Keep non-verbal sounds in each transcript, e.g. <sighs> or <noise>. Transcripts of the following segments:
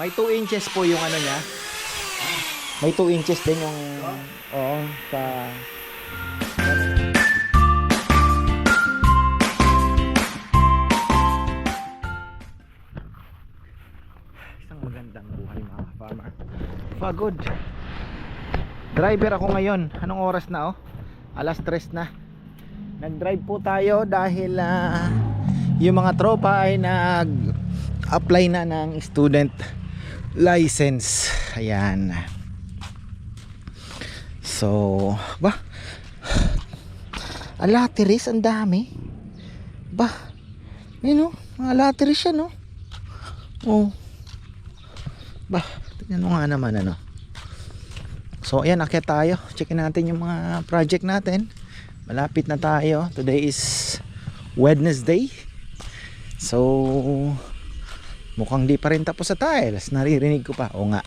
May 2 inches po yung ano niya. May 2 inches din yung oo sa Isang magandang buhay mga farmer. Pagod. Driver ako ngayon. Anong oras na oh? Alas 3 na. Nag-drive po tayo dahil ah, yung mga tropa ay nag-apply na ng student license. Ayan. So, ba? <sighs> Alateris, ang dami. Ba? Oh, mga alateris yan oh. Oh. Ba, tingnan mo nga naman ano. So ayan, akyat tayo. Checkin natin yung mga project natin. Malapit na tayo. Today is Wednesday. So mukhang di pa rin tapos sa tiles. Naririnig ko pa. O nga.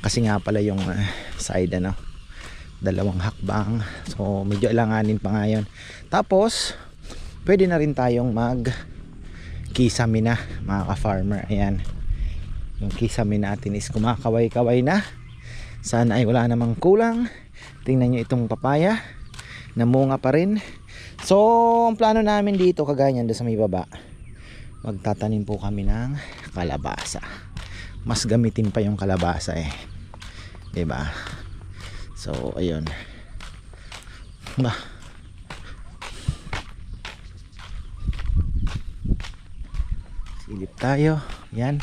Kasi nga pala yung uh, side ano. Dalawang hakbang. So medyo alanganin pa nga yun. Tapos pwede na rin tayong mag kisame na mga ka-farmer. Ayan. Yung kisame natin is kumakaway-kaway na. Sana ay wala namang kulang. Tingnan nyo itong papaya. Namunga pa rin. So, ang plano namin dito, kagaya doon sa may baba, magtatanim po kami ng kalabasa. Mas gamitin pa yung kalabasa eh. 'Di ba? So, ayun. Bah. Silip tayo. Yan.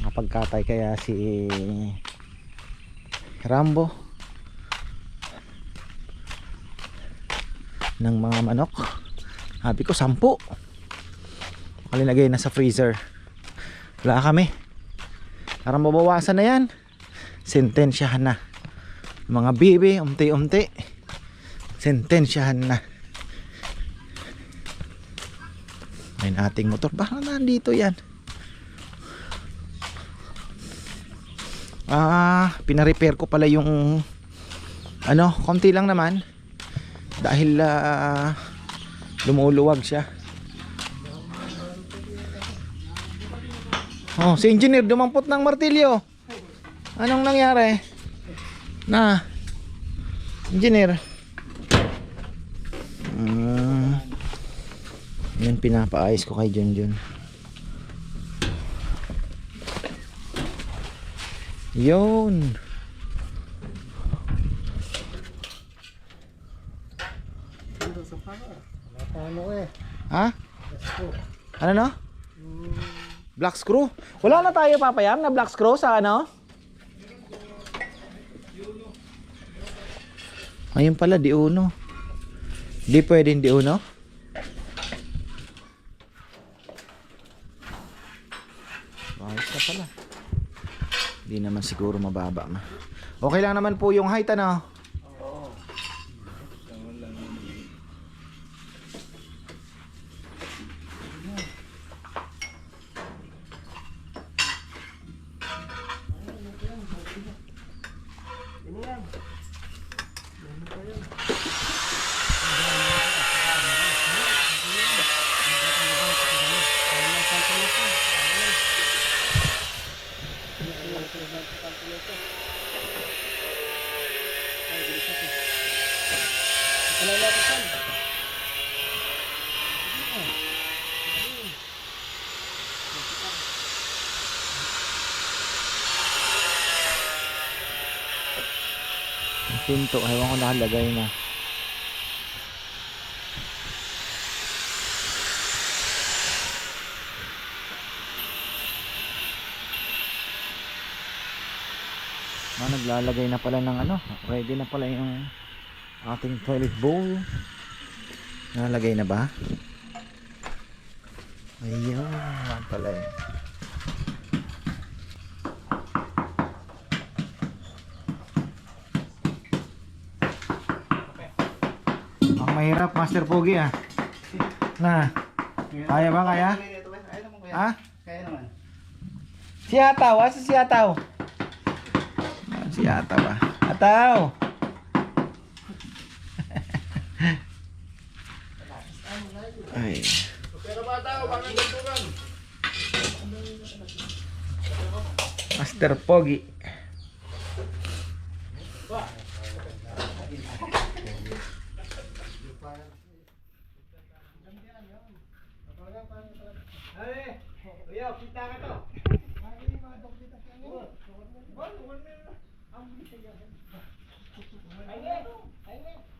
Nakapagkatay kaya si Rambo ng mga manok. Sabi ko, sampu. Makalilagay na sa freezer. Wala kami. Parang mabawasan na yan. Sentensyahan na. Mga bibi, umti-umti. Sentensyahan na. Ayun ating motor. Baka nandito yan. Ah, pina-repair ko pala yung ano, konti lang naman dahil ah, lumuluwag siya. Oh, si engineer dumampot ng martilyo. Anong nangyari? Na. Engineer. Ah. yan pinapaayos ko kay Junjun. Yun. Paano eh? Ha? Ano no? Black screw? Wala na tayo papayam na black screw sa ano? Ayun pala, di uno. Di pwedeng di uno? Ayos na pala. Di naman siguro mababa ma. Okay lang naman po yung height ano? Yung Pinto, ewan ko nakalagay na. Ah, naglalagay na pala ng ano, ready na pala yung ating toilet bowl. Nalagay na ba? Master Pogi ah. Na, kaya ba kaya? Ha? Kaya naman. Si Ataw, asa si Ataw? Ah, Si ah. Master Pogi.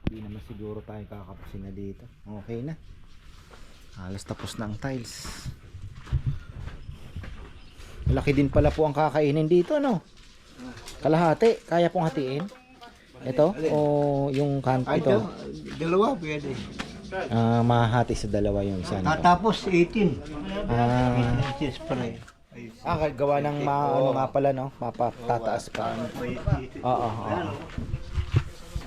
Hindi naman siguro tayo kakapusin na dito. Okay na. Halos tapos na ang tiles. Malaki din pala po ang kakainin dito, no? Kalahati, kaya pong hatiin. Ito o yung kanto ito. dal- dalawa pwede. Ah, mahati sa dalawa yung isa. Tatapos 18. Ah, Yes, pare. Ay, ah, gawa ng ma, ano nga pala, no? Mapatataas pa. Oo, oo. oo.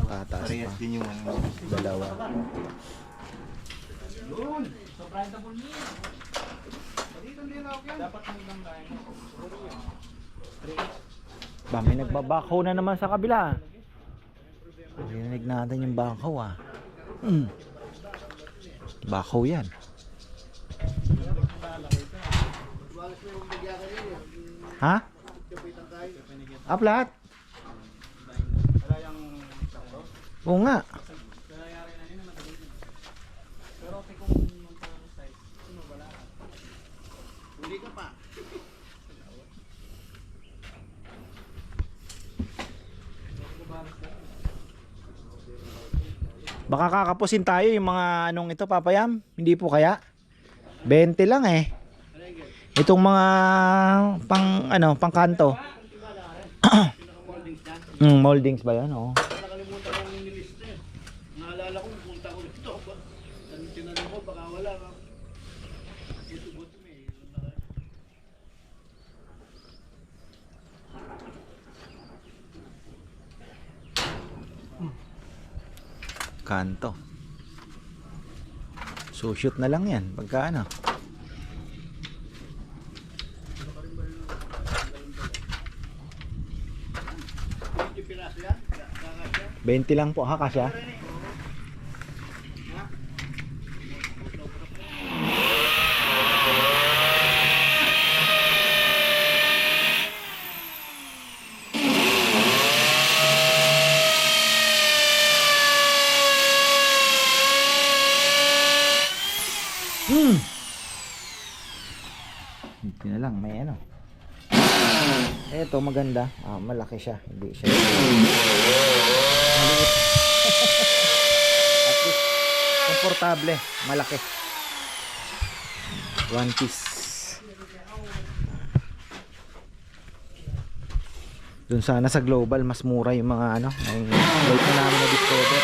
Tataas Parehas pa. din yung ano. Dalawa. Ba, may nagbabakaw na naman sa kabila. Rinig natin yung bakaw ah. Mm. Bakaw yan. Ha? Up lahat? Oo nga. Baka kakapusin tayo yung mga anong ito papayam. Hindi po kaya? 20 lang eh. Itong mga pang ano, pang kanto. <clears throat> mm, moldings ba 'yan? Oo. Nakalimutan ko yung nilista. Naalala ko, punta ko dito. Tinanong ko, baka wala ka. Kanto. So shoot na lang 'yan pagka ano. Yung piraso yan? Kakasya? 20 lang po ha kasya. Hmm. Hindi na lang, may ano. Eto maganda. Ah, malaki siya. Hindi siya. At komportable. Malaki. One piece. Doon sana sa global, mas mura yung mga ano. Yung late na namin na-discover.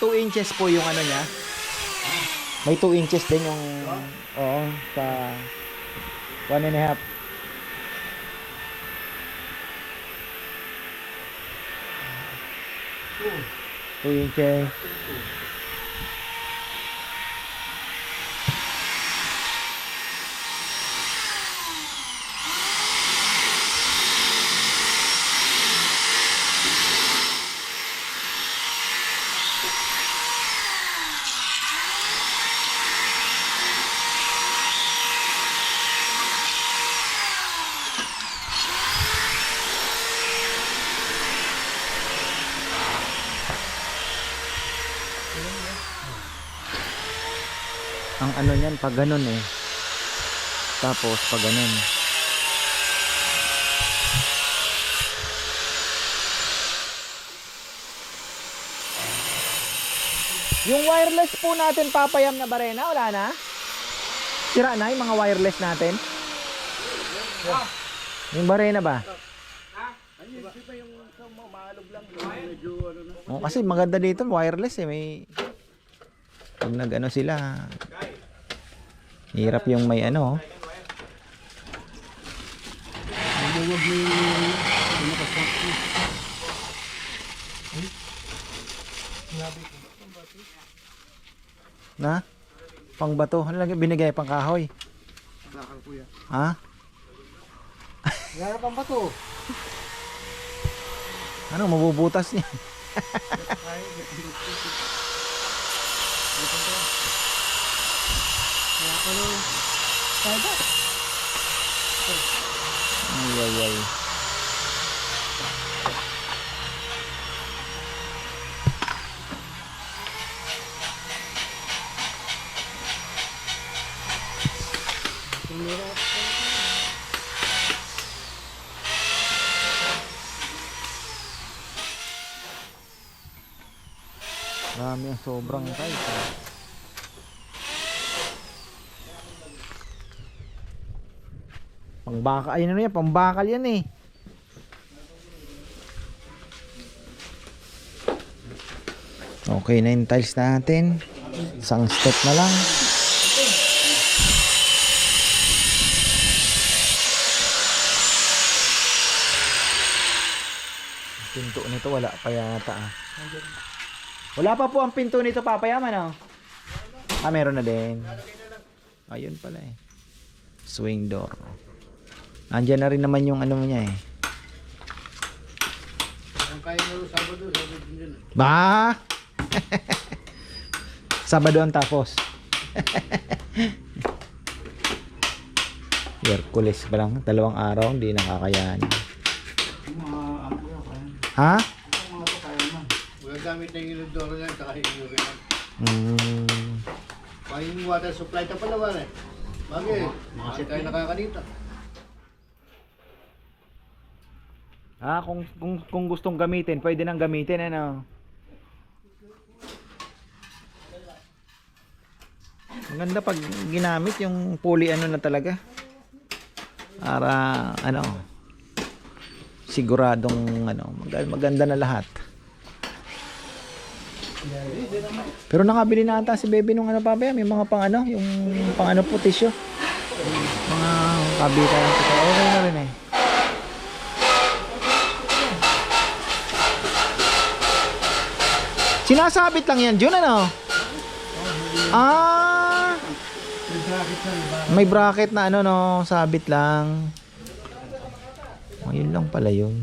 2 inches po yung ano niya. May 2 inches din yung oo sa 1 and a half. Two inches. Ang ano niyan pag ganun eh. Tapos pag ganun. Yung wireless po natin papayam na barena, wala na? Sira na yung mga wireless natin? Yung barena ba? Oh, kasi maganda dito wireless eh may pag nag-ano sila hirap yung may ano. Huwag mo yung na Pang bato. Ano lang binigay? Pang kahoy? Bakal kuya. Ha? Wala pang bato. Ano, mabubutas niya. Kaya pa no. Kaya ba? Ay, ay, ay. Tumira. Marami ang sobrang tight. Pangbaka, ayun ano yan, pambakal yan eh. Okay na yung tiles natin. Isang step na lang. Pinto nito wala pa yata ah. Wala pa po ang pinto nito papayaman oh. Ah, meron na din. Ayun pala eh. Swing door. Andiyan na rin naman yung ano niya eh. Ang kaya mo Sabado, Sabado din yun. Ba? <laughs> Sabado ang tapos. <laughs> Hercules pa lang. Dalawang araw, hindi kaya. Ha? Yung mga to kaya man. Wala gamit na yung inodoro yan, saka yung urine. Mm. Kaya yung water supply ta pala wala eh. Bagay, mga tayo nakakanita. Ah, kung, kung, kung gustong gamitin, pwede nang gamitin, ano? Maganda pag ginamit yung poly ano na talaga. Para, ano, siguradong, ano, mag- maganda na lahat. Pero nakabili na ata si Bebe nung ano pa ba, may mga pang ano, yung pang ano po, tissue. Mga kabita. Okay na rin eh. Sinasabit lang yan, Jun, ano? Ah, may bracket na ano, no? Sabit lang. Ayun lang pala yun.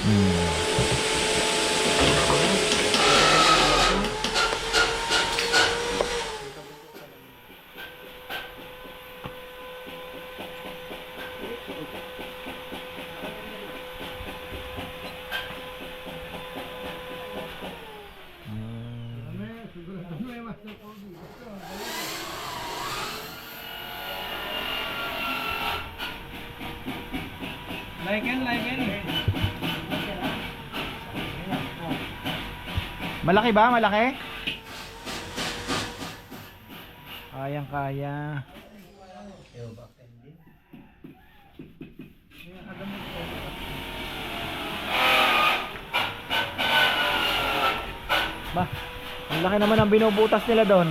Hmm. Like yan, like. Malaki ba? Malaki? Kayang kaya. Ba, ang laki naman ang binubutas nila doon.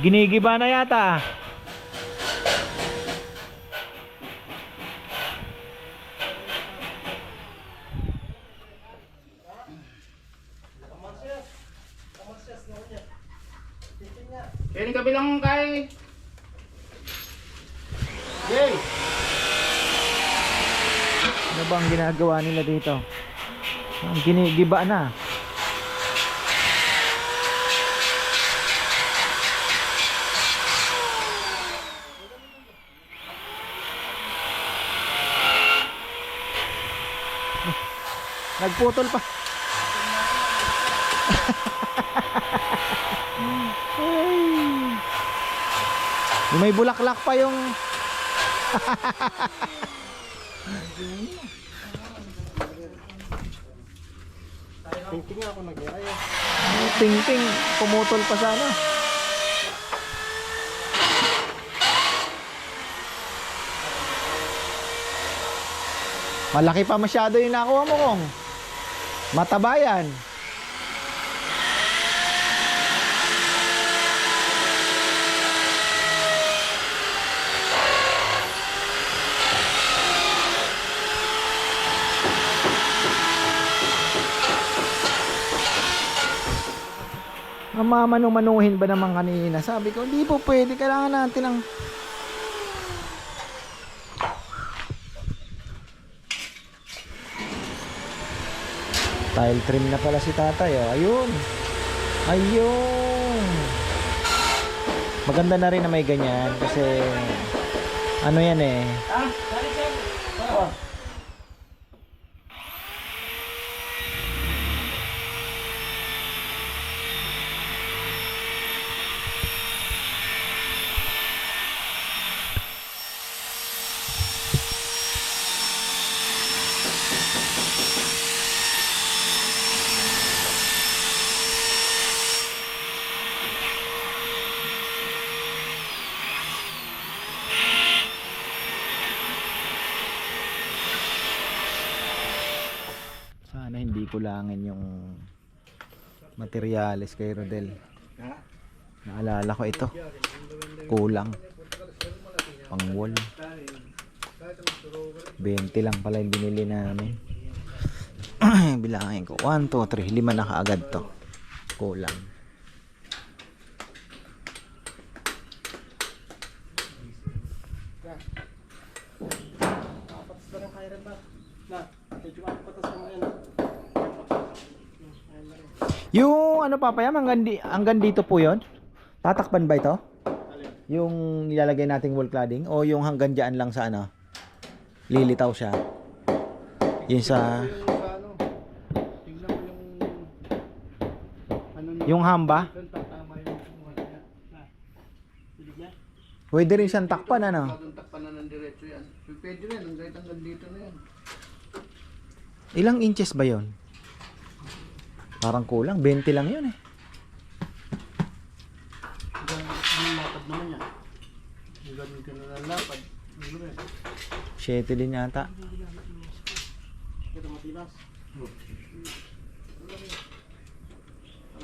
Ginigiba na yata. Kaya yung kabilang kay... Yay! Ano ba ang ginagawa nila dito? Ginigiba na. <laughs> Nagputol pa. <laughs> May bulaklak pa yung <laughs> Tingting ako nagyaya. ting-ting pumutol pa sana. Malaki pa masyado yung nakuha mo kong. Matabayan. Mamamanumanuhin ba naman kanina? Sabi ko, hindi po pwede. Kailangan natin ng... Tile trim na pala si tatay. Oh. Ayun. Ayun. Maganda na rin na may ganyan kasi ano yan eh. Sana hindi kulangin yung materyales kay Rodel. Naalala ko ito. Kulang. Pang wall. 20 lang pala yung binili namin. <clears throat> Bilangin ko. 1, 2, 3. Lima na kaagad to. Kulang. Yung ano papayam hanggang, di, hanggang dito po yon Tatakpan ba ito? Yung nilalagay nating wall cladding o yung hanggang dyan lang sa ano? Lilitaw siya. Yung sa Yung hamba, pwede rin siyang takpan ano? Takpan na ng diretso yan. Pwede rin, hanggang dito na yan. Ilang inches ba yon? Parang kulang, 20 lang yun eh. Ano lapad naman yan. Hanggang ka na lapad. Ano rin? 7 din yata.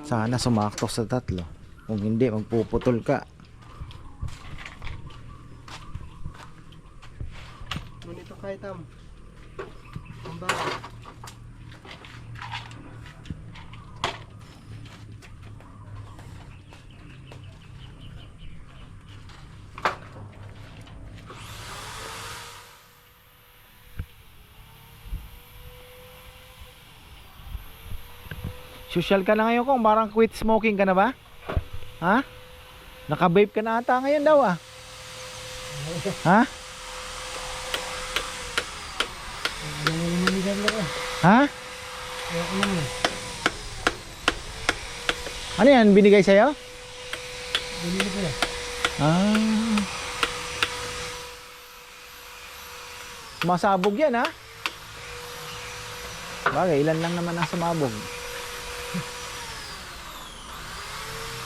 Sana sumakto sa tatlo. Kung hindi, magpuputol ka. Manito kahit am. Ang bahay. Social ka na ngayon kung parang quit smoking ka na ba? Ha? Naka-vape ka na ata ngayon daw ah. Ha? Ha? Ano yan? Binigay sa'yo? Ko yan. Ah. Sumasabog yan ha? Bagay, ilan lang naman ang sumabog.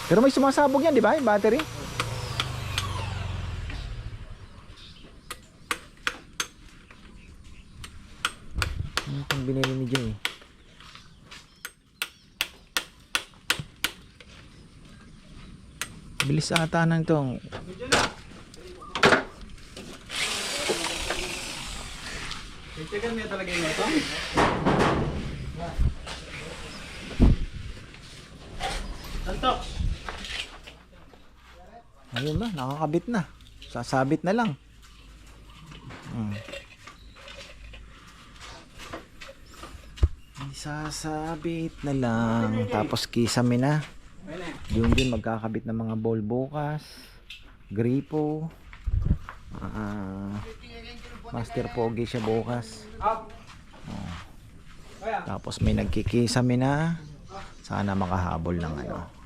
Pero may sumasabog yan, di ba? Yung battery. Ano itong binili ni Jay? Bilis ata ng itong Titigan mo talaga yung ito? Ayun na, nakakabit na. Sasabit na lang. Hmm. Sasabit na lang. Tapos kisame na. Yung din magkakabit ng mga ball bukas. Gripo. Ah, master pogi siya bukas. Oh. Tapos may nagkikisame na. Sana makahabol ng ano.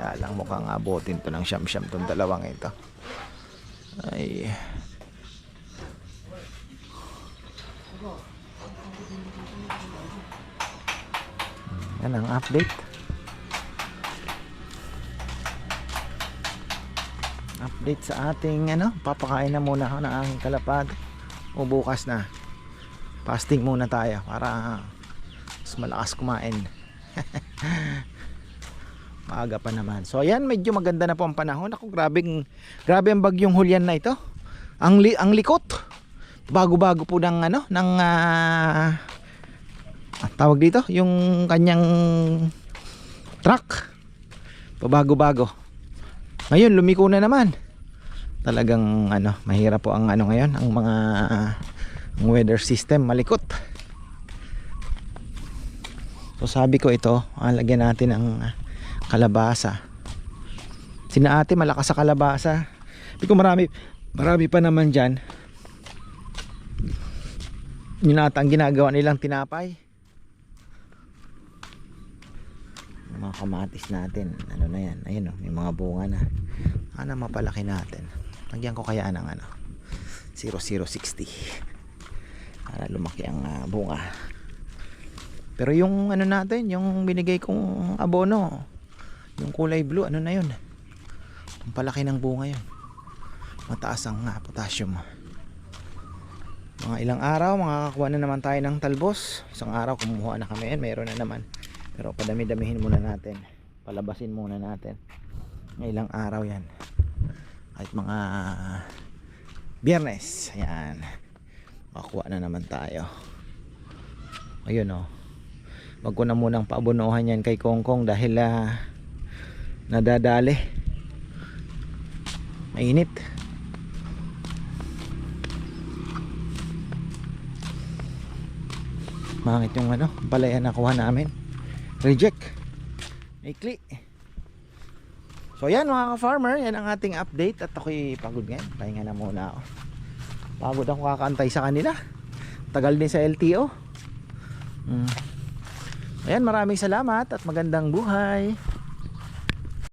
Kaya lang mukhang abutin to ng siyam-siyam tong dalawang ito. Ay. Yan ang update. Update sa ating ano, papakain na muna ako ng aking kalapad. O bukas na. Fasting muna tayo para mas malakas kumain. <laughs> Maaga pa naman. So ayan, medyo maganda na po ang panahon. Ako grabing grabe ang bagyong Hulyan na ito. Ang li, ang likot. Bago-bago po ng ano, ng ah, tawag dito, yung kanyang truck. pabago-bago ngayon lumiko na naman talagang ano mahirap po ang ano ngayon ang mga ah, ang weather system malikot so sabi ko ito ah, natin ng ah, kalabasa. Sina ate malakas sa kalabasa. Hindi marami marami pa naman dyan. Yun ata ang ginagawa nilang tinapay. Yung mga kamatis natin ano na yan ayun o may mga bunga na. Ana mapalaki natin. Lagyan ko kaya ng ano 0060 para lumaki ang ah, bunga. Pero yung ano natin yung binigay kong abono yung kulay blue ano na yun? Ang palaki ng bunga yun. Mataas ang ah, potassium mga ilang araw makakakuha na naman tayo ng talbos. Isang araw kumuha na kami. Mayroon na naman. Pero padami-damihin muna natin. Palabasin muna natin. Ilang araw yan. Kahit mga biyernes. Ayan. Makakuha na naman tayo. Ayun oh. Wag ko na munang paabonohan yan kay Kongkong dahil ah, nadadali mainit Mangit yung ano, palaya na kuha namin. Reject. Maikli. So yan mga ka-farmer, yan ang ating update at ako'y pagod ngayon. Pahinga na muna ako. Pagod ako kakantay sa kanila. Tagal din sa LTO. Mm. Ayan, maraming salamat at magandang buhay.